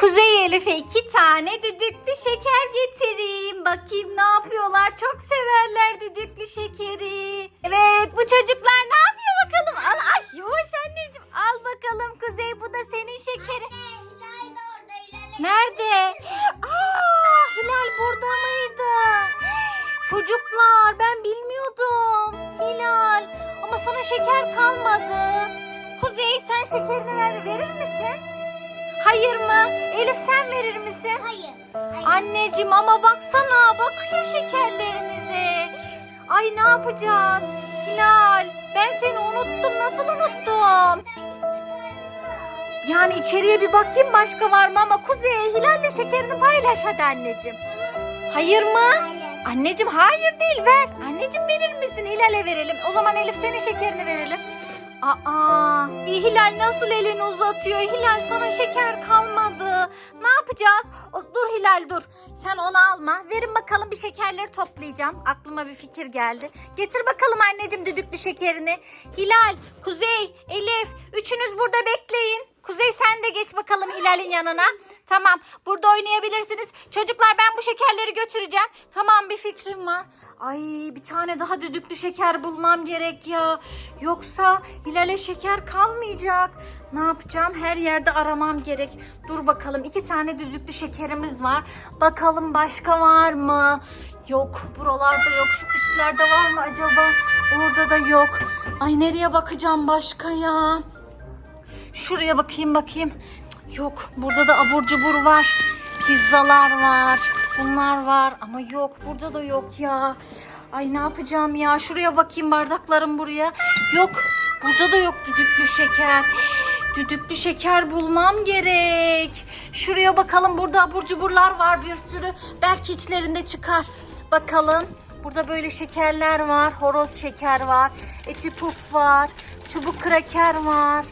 Kuzey Elif'e iki tane düdüklü şeker getireyim. Bakayım ne yapıyorlar. Çok severler düdüklü şekeri. Evet bu çocuklar ne yapıyor bakalım. Al, ay yavaş anneciğim. Al bakalım Kuzey bu da senin şekeri. Nerede? Aa, Hilal burada mıydı? Çocuklar ben bilmiyordum. Hilal ama sana şeker kalmadı. Kuzey sen şekerini ver, verir misin? Hayır mı? Elif sen verir misin? Hayır. Anneciğim ama baksana bakıyor şekerlerinize. Ay ne yapacağız? Hilal ben seni unuttum nasıl unuttum? Yani içeriye bir bakayım başka var mı ama Kuzey Hilal'le şekerini paylaş hadi anneciğim. Hayır mı? Anneciğim hayır değil ver. Anneciğim verir misin? Hilal'e verelim. O zaman Elif senin şekerini verelim. Aa, bir Hilal nasıl elini uzatıyor? Hilal sana şeker kalmadı. Ne yapacağız? O, dur Hilal dur. Sen onu alma. Verin bakalım bir şekerleri toplayacağım. Aklıma bir fikir geldi. Getir bakalım anneciğim düdüklü şekerini. Hilal, Kuzey, Elif üçünüz burada bekleyin. Kuzey sen de geç bakalım Hilal'in yanına. Tamam burada oynayabilirsiniz. Çocuklar ben bu şekerleri götüreceğim. Tamam bir fikrim var. Ay bir tane daha düdüklü şeker bulmam gerek ya. Yoksa Hilal'e şeker kalmayacak. Ne yapacağım? Her yerde aramam gerek. Dur bakalım iki tane düdüklü şekerimiz var. Bakalım başka var mı? Yok buralarda yok. Şu üstlerde var mı acaba? Orada da yok. Ay nereye bakacağım başka ya? Şuraya bakayım bakayım. Yok burada da abur cubur var. Pizzalar var. Bunlar var ama yok burada da yok ya. Ay ne yapacağım ya? Şuraya bakayım bardaklarım buraya. Yok burada da yok düdüklü şeker. Düdüklü şeker bulmam gerek. Şuraya bakalım burada abur cuburlar var bir sürü. Belki içlerinde çıkar. Bakalım. Burada böyle şekerler var. Horoz şeker var. Eti puf var. Çubuk kraker var.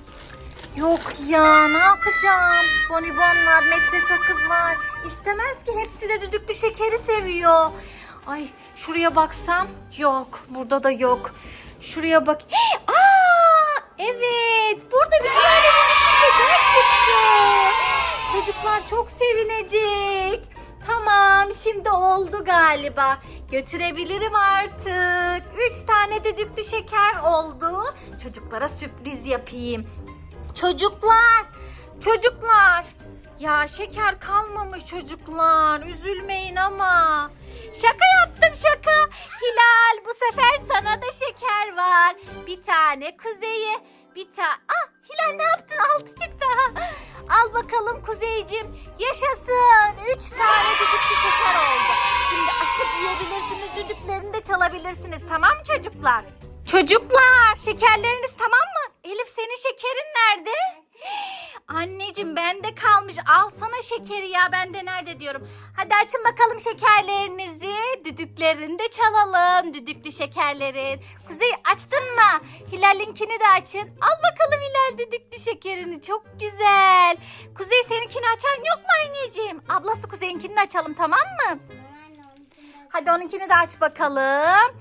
Yok ya ne yapacağım? Bonibon var, metre sakız var. İstemez ki hepsi de düdüklü şekeri seviyor. Ay şuraya baksam yok. Burada da yok. Şuraya bak. Aa evet burada bir tane düdüklü şeker çıktı. Çocuklar çok sevinecek. Tamam şimdi oldu galiba. Götürebilirim artık. Üç tane düdüklü şeker oldu. Çocuklara sürpriz yapayım. Çocuklar, çocuklar. Ya şeker kalmamış çocuklar. Üzülmeyin ama. Şaka yaptım şaka. Hilal bu sefer sana da şeker var. Bir tane kuzeye, bir tane... Ah Hilal ne yaptın? Altı çıktı. Al bakalım kuzeycim. Yaşasın. Üç tane düdüklü şeker oldu. Şimdi açıp yiyebilirsiniz. Düdüklerini de çalabilirsiniz. Tamam mı çocuklar? Çocuklar şekerleriniz tamam mı? Elif senin şekerin nerede? Anneciğim bende kalmış. Alsana şekeri ya bende nerede diyorum. Hadi açın bakalım şekerlerinizi. Düdüklerini de çalalım. Düdüklü şekerlerin. Kuzey açtın mı? Hilal'inkini de açın. Al bakalım Hilal düdüklü şekerini. Çok güzel. Kuzey seninkini açan yok mu anneciğim? Ablası Kuzey'inkini de açalım tamam mı? Hadi onunkini de aç bakalım.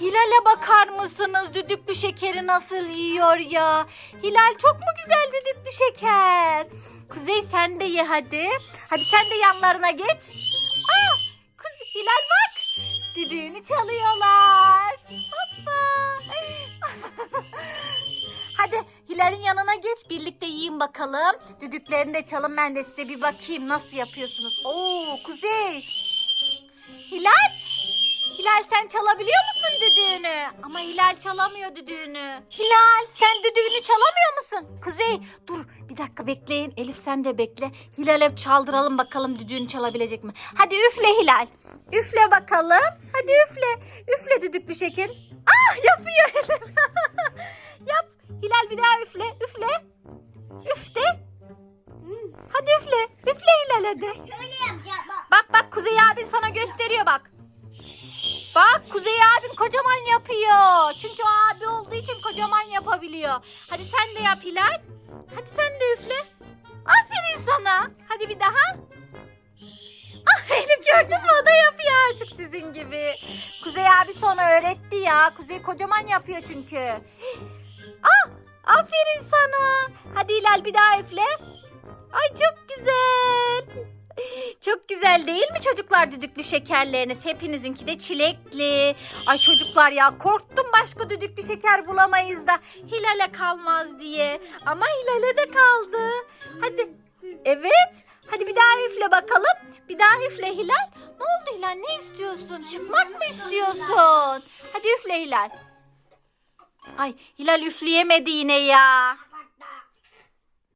Hilal'e bakar mısınız? Düdüklü şekeri nasıl yiyor ya? Hilal çok mu güzel düdüklü şeker? Kuzey sen de ye hadi. Hadi sen de yanlarına geç. Aa, Kuzey, Hilal bak. Düdüğünü çalıyorlar. Hoppa. Hadi Hilal'in yanına geç birlikte yiyin bakalım. Düdüklerini de çalın ben de size bir bakayım nasıl yapıyorsunuz. Oo Kuzey. Hilal? Hilal sen çalabiliyor musun düdüğünü? Ama Hilal çalamıyor düdüğünü. Hilal sen düdüğünü çalamıyor musun? Kuzey dur bir dakika bekleyin. Elif sen de bekle. Hilal'e çaldıralım bakalım düdüğünü çalabilecek mi? Hadi üfle Hilal. Üfle bakalım. Hadi üfle. Üfle düdüklü şeker. Ah yapıyor Elif. Yap. Hilal bir daha üfle. Üfle. Üfle. Hadi üfle. Üfle Hilal hadi. Şöyle yapacağım bak. Bak bak Kuzey abin sana. Bak Kuzey abin kocaman yapıyor. Çünkü o abi olduğu için kocaman yapabiliyor. Hadi sen de yap Hilal. Hadi sen de üfle. Aferin sana. Hadi bir daha. Ah Elif gördün mü o da yapıyor artık sizin gibi. Kuzey abi sonra öğretti ya. Kuzey kocaman yapıyor çünkü. Ah aferin sana. Hadi Hilal bir daha üfle. Ay çok güzel. Güzel değil mi çocuklar düdüklü şekerleriniz? Hepinizinki de çilekli. Ay çocuklar ya korktum başka düdüklü şeker bulamayız da Hilal'e kalmaz diye. Ama Hilal'e de kaldı. Hadi. Evet. Hadi bir daha üfle bakalım. Bir daha üfle Hilal. Ne oldu Hilal? Ne istiyorsun? Çıkmak mı istiyorsun? Hadi üfle Hilal. Ay Hilal üfleyemedi yine ya.